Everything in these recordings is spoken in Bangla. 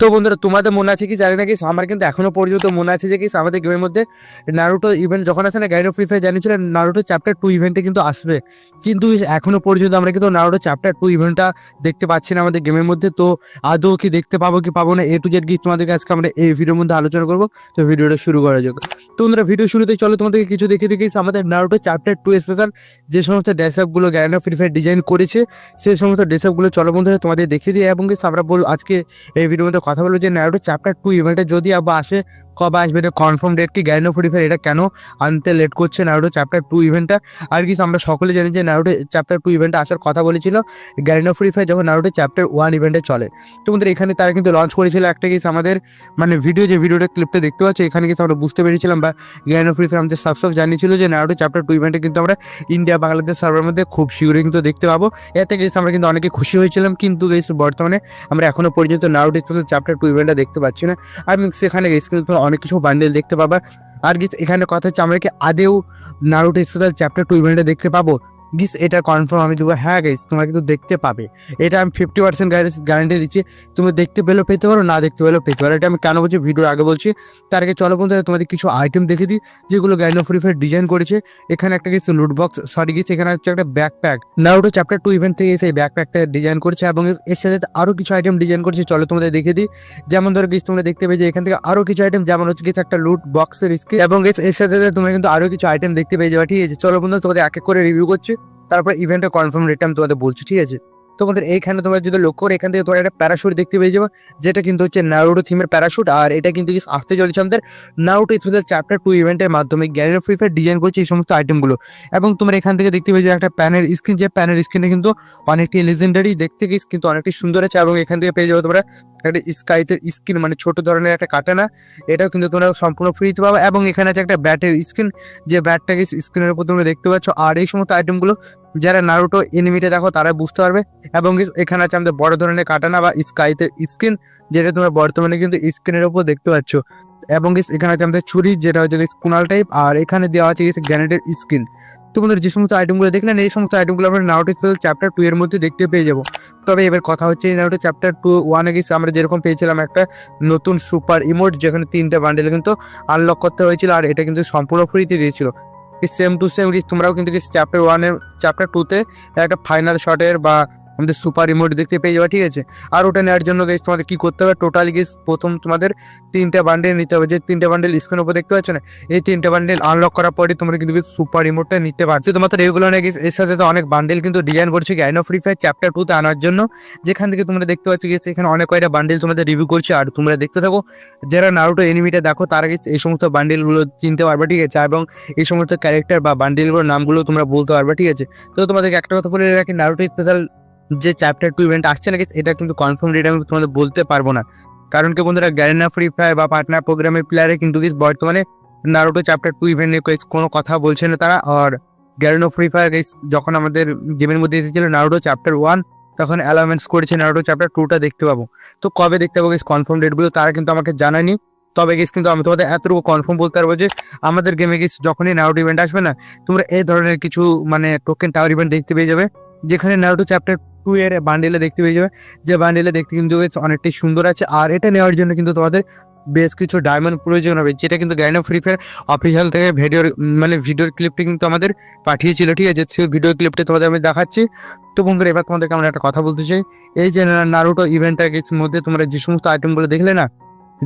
তো বন্ধুরা, তোমাদের মনে আছে কি? জানি না কি, আমার কিন্তু এখনও পর্যন্ত মনে আছে যে কি, আমাদের গেমের মধ্যে নারুটো ইভেন্ট যখন আসে না গাইড ফ্রি ফায়ার জানিয়েছিল নারুটো চ্যাপ্টার টু ইভেন্টে কিন্তু আসবে। কিন্তু এখনও পর্যন্ত আমরা কিন্তু নারুটো চ্যাপ্টার টু ইভেন্টটা দেখতে পাচ্ছি না আমাদের গেমের মধ্যে। তো আদৌ কি দেখতে পাবো কি পাবো না এ টু জেড গিয়ে তোমাদেরকে আজকে আমরা এই ভিডিওর মধ্যে আলোচনা করব। তো ভিডিওটা শুরু করা যাক। তো বন্ধুরা ভিডিও শুরুতে চলো তোমাদেরকে কিছু দেখে দেখি আমাদের নারুটো চ্যাপ্টার টু স্পেশাল যে সমস্ত dress Garena of Free Fire design করেছে সেই সমস্ত ড্রেস আপগুলো চলো বন্ধুরা, তোমাদের দেখিয়ে দিই। এবং আমরা বল আজকে এই ভিডিওর মধ্যে কথা বলব যে নারুটো চ্যাপ্টার টু ইভেন্টে যদি আবার আসে, কবে আসবে? এটা কনফার্ম ডেট কি? গ্যারেন্ড অফ ফ্রি ফায়ার এটা কেন আনতে লেট করছে নারুটো চ্যাপ্টার টু? ইভেন্টটা আর কি আমরা সকলে জানি যে নারুটো চ্যাপ্টার টু ইভেন্টে আসার কথা বলেছিল। গ্যারেন্ড অফ ফ্রি ফায়ার যখন নারুটো চ্যাপ্টার ওয়ান ইভেন্টে চলে। তো আমাদের এখানে তারা কিন্তু লঞ্চ করেছিল একটা কিছু আমাদের মানে ভিডিও যে ভিডিওটা ক্লিপটা দেখতে পাচ্ছি, এখানে কিন্তু আমরা বুঝতে পেরেছিলাম বা গ্যারেন্ড অফ ফ্রি ফায়ার আমাদের সব সব জানিয়েছিল যে নারুটো চ্যাপ্টার টু ইভেন্টে কিন্তু আমরা ইন্ডিয়া বাংলাদেশ সার্ভারের মধ্যে খুব শীঘ্রই কিন্তু দেখতে পাবো। এতে গেছে আমরা কিন্তু অনেকে খুশি হয়েছিলাম, কিন্তু বর্তমানে আমরা এখনও পর্যন্ত নারুটো চ্যাপ্টার টু ইভেন্টটা দেখতে পাচ্ছি না। আর সেখানে গেছি কিন্তু অনেক কিছু বান্ডেল দেখতে পাবা। আর গেছি এখানে কথা হচ্ছে আমরা কি আদেও নারুটো স্পেশাল চ্যাপ্টার টু ইভেন্টটা দেখতে পাবো? গিস এটা কনফার্ম আমি দেবো। হ্যাঁ গাইস তোমরা কিন্তু দেখতে পাবে। এটা আমি ফিফটি পার্সেন্ট গ্যারান্টি দিচ্ছি। তুমি দেখতে পেলেও পেতে পারো, না দেখতে পেলেও পেতে পারো। এটা আমি কেন বলছি? ভিডিওর আগে বলছি। তার আগে চলো বন্ধুরা, তোমাদের কিছু আইটেম দেখে দিই, যেগুলো গ্যান্ড ফ্রি ফায়ার ডিজাইন করেছে। এখানে একটা কিছু লুট বক্স সরি গিস এখানে হচ্ছে একটা backpack Naruto chapter two event থেকে এসে এই ব্যাকপ্যাকটা ডিজাইন করেছে এবং এর সাথে আরও কিছু আইটেম ডিজাইন করেছে। চলো তোমাদের দেখে দিই। যেমন ধরো গিস তোমরা দেখতে পেয়ে যে এখান থেকে আরও কিছু আইটেম যেমন হচ্ছে গিস একটা লুট বক্সের স্ক্রিন এবং এর সাথে তোমরা কিন্তু আরও কিছু আইটেম দেখতে পেয়ে যাবে। ঠিক আছে, চলো বন্ধু তোমাদের এক এক করে রিভিউ করছি। তারপর ইভেন্টে কনফার্ম রেট আমি তোমাদের বলছি ঠিক আছে? তোমাদের এইখানে তোমরা যদি লক্ষ্য করো, এখান থেকে তোমরা একটা প্যারাশুট দেখতে পেয়ে যাব। যেটা কিন্তু হচ্ছে নারুটো থিমের প্যারাশুট আর এটা কিন্তু আসতে চলেছে আমাদের নারুটো ইথুদের চ্যাপ্টার টু ইভেন্টের মাধ্যমে। গ্যালারি ফ্রি ফায়ার ডিজাইন করছে এই সমস্ত আইটেমগুলো এবং তোমরা এখান থেকে দেখতে পেয়ে যাবে একটা প্যানের স্ক্রিন যে প্যানের স্ক্রিনে কিন্তু অনেকটি লেজেন্ডারি দেখতে কিন্তু অনেকটি সুন্দর আছে। এবং এখান থেকে পেয়ে যাবে তোমরা একটা স্কাইতে স্ক্রিন মানে ছোট ধরনের একটা কাটানা এটাও কিন্তু তোমরা সম্পূর্ণ ফ্রিতে পাবে। এবং এখানে আছে একটা ব্যাটের স্ক্রিন যে ব্যাটটাকে স্ক্রিনের উপর তোমরা দেখতে পাচ্ছ। আর এই সমস্ত আইটেমগুলো যারা নারুটো এনিমিটে দেখো তারা বুঝতে পারবে। এবং এখানে আছে আমাদের বড় ধরনের কাটানা বা স্কাইতে স্ক্রিন যেটা তোমরা বর্তমানে কিন্তু স্ক্রিনের উপর দেখতে পাচ্ছ। এবং এখানে আছে আমাদের ছুরি, যেটা হচ্ছে কুনাল টাইপ আর এখানে দেওয়া আছে গ্যানেটের স্ক্রিন তোমাদের যে সমস্ত আইটেমগুলো দেখলেন, এই সমস্ত আইটেমগুলো আমরা নাউটো স্পেশাল চ্যাপ্টার টু এর মধ্যে দেখতে পেয়ে যাব। তবে এবার কথা হচ্ছে নাউটো চ্যাপ্টার টু ওয়ানে গেছে আমরা যেরকম পেয়েছিলাম একটা নতুন সুপার ইমোট যেখানে তিনটা বান্ডেল কিন্তু আনলক করতে হয়েছিল, আর এটা কিন্তু সম্পূর্ণ ফ্রিতে দিয়েছিল। সেম টু সেম রিস্ক তোমরাও কিন্তু চ্যাপ্টার ওয়ানের চ্যাপ্টার টুতে একটা ফাইনাল শটের বা আমাদের সুপার রিমোট দেখতে পেয়ে যাবে, ঠিক আছে? আর ওটা নেওয়ার জন্য গেস তোমাদের কী করতে হবে? টোটাল গেস প্রথম তোমাদের তিনটা বান্ডেল নিতে হবে। যে তিনটা বান্ডেল স্ক্রিন উপর দেখতে পাচ্ছ না? এই তিনটা বান্ডেল আনলক করার পরে তোমরা কিন্তু সুপার রিমোটটা নিতে পারছ তোমাদের এগুলো অনেক এর সাথে তো অনেক বান্ডেল কিন্তু ডিজাইন করছে গ্যান ফ্রি ফায়ার চ্যাপ্টার টুতে আনার জন্য। যেখান থেকে তোমরা দেখতে পাচ্ছ গেছে এখানে অনেক কয়টা বান্ডেল তোমাদের রিভিউ করছে। আর তোমরা দেখতে থাকো, যারা নারুটো এনিমিটা দেখো, তারা গেছে এই সমস্ত বান্ডেলগুলো চিনতে পারবে, ঠিক আছে? এবং এই সমস্ত ক্যারেক্টার বা বান্ডেলগুলোর নামগুলো তোমরা বলতে পারবে, ঠিক আছে? তো তোমাদেরকে একটা কথা বলে রাখি নারুটো স্পেশাল যে চ্যাপ্টার টু ইভেন্ট আসছে নাকি, এটা কিন্তু কনফার্ম ডেট আমি তোমাদের বলতে পারব না। কারণ কি বন্ধুরা গ্যারেনা ফ্রি ফায়ার বা পার্টনার প্রোগ্রামের প্লেয়ারে কিন্তু বর্তমানে নারোটো চ্যাপ্টার টু ইভেন্ট নিয়ে কোনো কথা বলছে না তারা। আর গ্যারেনো ফ্রি ফায়ার গেস যখন আমাদের গেমের মধ্যে এসেছিল নারোটো চ্যাপ্টার ওয়ান তখন অ্যালাউন্স করেছে নারোটো চ্যাপ্টার টুটা দেখতে পাবো। তো কবে দেখতে পাবো গেস কনফার্ম ডেটগুলো তারা কিন্তু আমাকে জানায়নি। তবে গেস কিন্তু আমি তোমাদের এতটুকু কনফার্ম বলতে পারব যে, আমাদের গেমে গেস যখনই নারোটো ইভেন্ট আসবে না, তোমরা এই ধরনের কিছু মানে টোকেন টাওয়ার ইভেন্ট দেখতে পেয়ে যাবে, যেখানে নারোটো চ্যাপ্টার টু এর বান্ডেলে দেখতে পেয়ে যাবে। যে বান্ডেলে দেখতে কিন্তু অনেকটাই সুন্দর আছে। আর এটা নেওয়ার জন্য কিন্তু তোমাদের বেশ কিছু ডায়মন্ড প্রয়োজন হবে, যেটা কিন্তু গ্যান্ড ফ্রি ফায়ার অফিসিয়াল থেকে ভিডিওর মানে ভিডিওর ক্লিপটি কিন্তু আমাদের পাঠিয়েছিল, ঠিক আছে? সেই ভিডিও ক্লিপটি তোমাদের আমি দেখাচ্ছি। তো বন্ধুরা, এবার তোমাদেরকে আমরা একটা কথা বলতে চাই। এই যে নারুটো ইভেন্টের মধ্যে তোমরা যে সমস্ত আইটেমগুলো দেখলে না,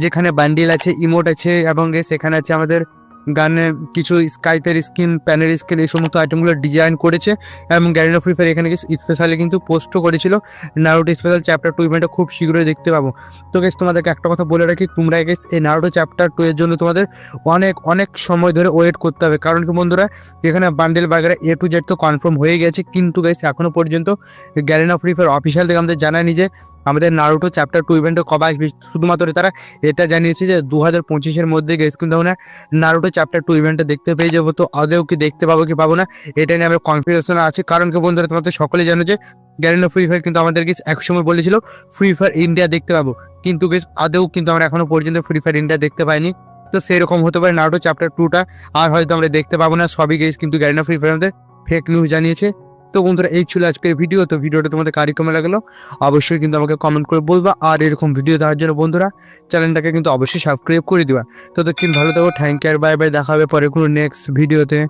যেখানে বান্ডিল আছে ইমোট আছে, এবং সেখানে আছে আমাদের গানে কিছু স্কাইতের স্কিন, প্যানের স্কিন, এই সমস্ত আইটেমগুলো ডিজাইন করেছে এবং গ্যারিনা ফ্রি ফায়ার এখানে স্পেশালি কিন্তু পোস্টও করেছিল। নারোটো স্পেশাল চ্যাপ্টার টু ইভেন্টটা খুব শীঘ্রই দেখতে পাবো। তো গেস তোমাদেরকে একটা কথা বলে রাখি, তোমরা গেস এই নারোটো চ্যাপ্টার টু এর জন্য তোমাদের অনেক অনেক সময় ধরে ওয়েট করতে হবে। কারণ কি বন্ধুরা, এখানে bundle Bagheera A to Z তো কনফার্ম হয়ে গেছে, কিন্তু গেস এখনও পর্যন্ত গ্যারিনা ফ্রি ফায়ার অফিসিয়াল থেকে আমাদের জানায়নি যে আমাদের নারুটো চ্যাপ্টার টু ইভেন্টে কবে আসবে। শুধুমাত্র তারা এটা জানিয়েছে যে দু হাজার পঁচিশের মধ্যে গেস কিন্তু আমরা নারুটো চ্যাপ্টার টু ইভেন্টে দেখতে পেয়ে যাব। তো আদেও কি দেখতে পাবো কি পাবো না, এটা নিয়ে আমরা কনফিউশন আছে। কারণ কি বন্ধুরা তোমাদের সকলে জানো যে গ্যারেন্ড ফ্রি ফায়ার কিন্তু আমাদেরকে এক সময় বলেছিল ফ্রি ফায়ার ইন্ডিয়া দেখতে পাবো। কিন্তু গেস আদেও কিন্তু আমরা এখনও পর্যন্ত ফ্রি ফায়ার ইন্ডিয়া দেখতে পাইনি। তো সেরকম হতে পারে নারুটো চ্যাপ্টার টুটা আর হয়তো আমরা দেখতে পাবো না। সবই গেস কিন্তু গ্যারেন্ড ফ্রি ফায়ার আমাদের ফেক নিউজ জানিয়েছে। তো বন্ধুরা, এই ছিল আজকের ভিডিও। তো ভিডিওটা তোমাদের কারি কেমন লাগল? অবশ্যই কিন্তু আমাকে কমেন্ট করে বলবা। আর এরকম ভিডিও দেওয়ার জন্য বন্ধুরা চ্যানেলটাকে কিন্তু অবশ্যই সাবস্ক্রাইব করে দিবা। ততক্ষণ ভালো থাকো থ্যাংক ইউ আর বাই বাই দেখা হবে পরে কোনো নেক্সট ভিডিওতে